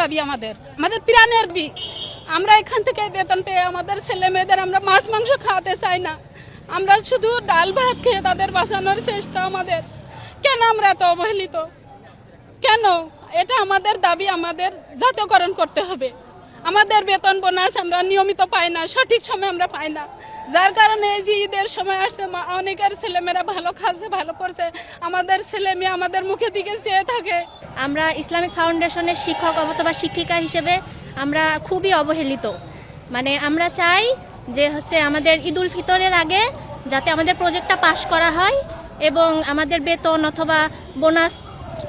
দাবি আমাদের আমাদের প্রাণের দাবি আমরা এখান থেকে বেতন পেয়ে আমাদের ছেলে মেয়েদের আমরা মাছ, মাংস খাওয়াতে চাই না। আমরা শুধু ডাল, ভাত খেয়ে তাদের বাঁচানোর চেষ্টা আমাদের। কেন আমরা এত অবহেলিত? কেন? এটা আমাদের দাবি, আমাদের জাতীয়করণ করতে হবে। আমাদের বেতন বোনাস আমরা নিয়মিত পাই না, সঠিক সময় আমরা পাই না। যার কারণে এই যে ঈদের সময় আসছে অনেকের ছেলেমেয়েরা ভালো খাচ্ছে, ভালো পড়ছে আমাদের ছেলে মেয়ে আমাদের মুখের দিকে চেয়ে থাকে। আমরা ইসলামিক ফাউন্ডেশনের শিক্ষক অথবা শিক্ষিকা হিসেবে আমরা খুবই অবহেলিত। মানে আমরা চাই যে হচ্ছে আমাদের ঈদুল ফিতরের আগে যাতে আমাদের প্রজেক্টটা পাশ করা হয় এবং আমাদের বেতন অথবা বোনাস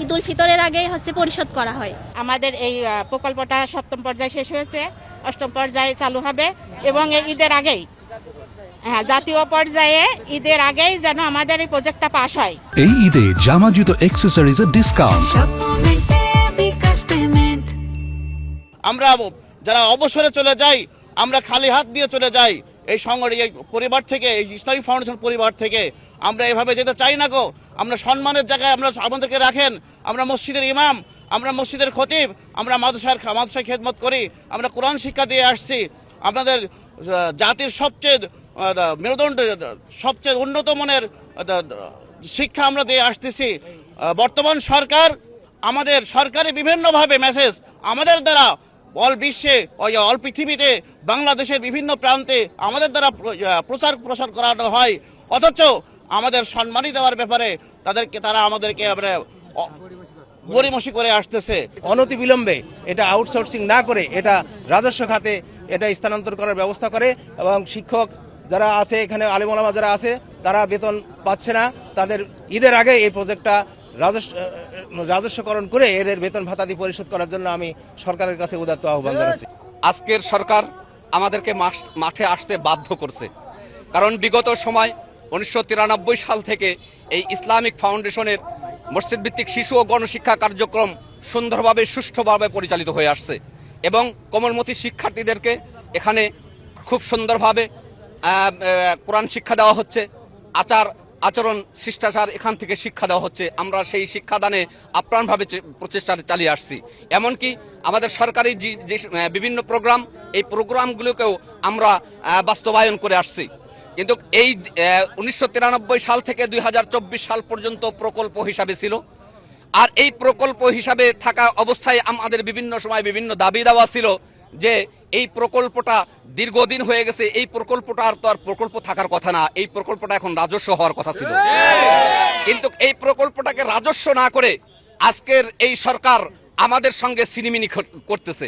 ঈদুল ফিতরের আগেই হচ্ছে পরিশোধ করা হয়? আমাদের এই প্রকল্পটা সপ্তম পর্যায়ে শেষ হয়েছে অষ্টম পর্যায়ে চালু হবে এবং এই ঈদের আগেই। হ্যাঁ জাতীয় পর্যায়ে ঈদের আগেই যেন আমাদের এই প্রজেক্টটা পাশ হয়। এই ঈদে জামা জুতো অ্যাক্সেসরিজের ডিসকাউন্ট আমরা যারা অবসরে চলে যাই আমরা খালি হাত দিয়ে চলে যাই এই সংগঠন পরিবার থেকে এই ইসলামী ফাউন্ডেশন পরিবার থেকে আমরা এভাবে যেতে চাই না গো। আমরা সম্মানের জায়গায় আমরা আমাদেরকে রাখেন। আমরা মসজিদের ইমাম, আমরা মসজিদের খতিব, আমরা মাদ্রাসার মাদ্রাসায় খেদমত করি, আমরা কোরআন শিক্ষা দিয়ে আসছি। আপনাদের জাতির সবচেয়ে মেরুদণ্ড, সবচেয়ে উন্নত মানের শিক্ষা আমরা দিয়ে আসতেছি। বর্তমান সরকার আমাদের সরকারি বিভিন্নভাবে মেসেজ আমাদের দ্বারা অল বিশ্বে অল পৃথিবীতে, বাংলাদেশের বিভিন্ন প্রান্তে আমাদের দ্বারা প্রচার প্রসার করানো হয়। অথচ আমাদের সম্মানই দেওয়ার ব্যাপারে তাদেরকে তারা আমাদেরকে আমরা অ- গড়িমসি করে আসতেছে। অনতি বিলম্বে এটা আউটসোর্সিং না করে এটা রাজস্ব খাতে এটা স্থানান্তর করার ব্যবস্থা করে এবং শিক্ষক যারা আছে এখানে, আলিমোলামা যারা আছে, তারা বেতন পাচ্ছে না। তাদের ঈদের আগে এই প্রজেক্টটা রাজস্ব রাজস্বকরণ করে এদের বেতন ভাতাদি পরিশোধ করার জন্য আমি সরকারের কাছে উদাত্ত আহ্বান জানাচ্ছি। আজকের সরকার আমাদেরকে মাঠে আসতে বাধ্য করছে। কারণ বিগত সময় উনিশশো তিরানব্বই সাল থেকে এই ইসলামিক ফাউন্ডেশনের মসজিদ ভিত্তিক শিশু ও গণশিক্ষা কার্যক্রম সুন্দরভাবে, সুষ্ঠুভাবে পরিচালিত হয়ে আসছে এবং কোমলমতি শিক্ষার্থীদেরকে এখানে খুব সুন্দরভাবে কোরআন শিক্ষা দেওয়া হচ্ছে, আচার, আচরণ, শিষ্টাচার এখান থেকে শিক্ষা দেওয়া হচ্ছে। আমরা সেই শিক্ষাদানে আপ্রাণভাবে প্রচেষ্টা চালিয়ে আসছি। এমনকি আমাদের সরকারি যে বিভিন্ন প্রোগ্রাম, এই প্রোগ্রামগুলোকেও আমরা বাস্তবায়ন করে আসছি। কিন্তু এই উনিশশো তিরানব্বই সাল থেকে দুই হাজার চব্বিশ সাল পর্যন্ত প্রকল্প হিসাবে ছিল। আর এই প্রকল্প হিসাবে থাকা অবস্থায় আমাদের বিভিন্ন সময় বিভিন্ন দাবি দেওয়া ছিল যে এই প্রকল্পটা দীর্ঘদিন হয়ে গেছে এই প্রকল্পটা আর তো আর প্রকল্প থাকার কথা না এই প্রকল্পটা এখন রাজস্ব হওয়ার কথা ছিল। কিন্তু এই প্রকল্পটাকে রাজস্ব না করে আজকের এই সরকার আমাদের সঙ্গে সিনিমিনি করতেছে।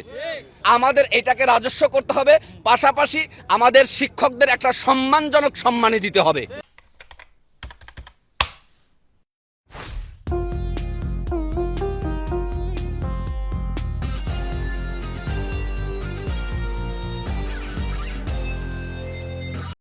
আমাদের এটাকে রাজস্ব করতে হবে, পাশাপাশি আমাদের শিক্ষকদের একটা সম্মানজনক সম্মানী দিতে হবে।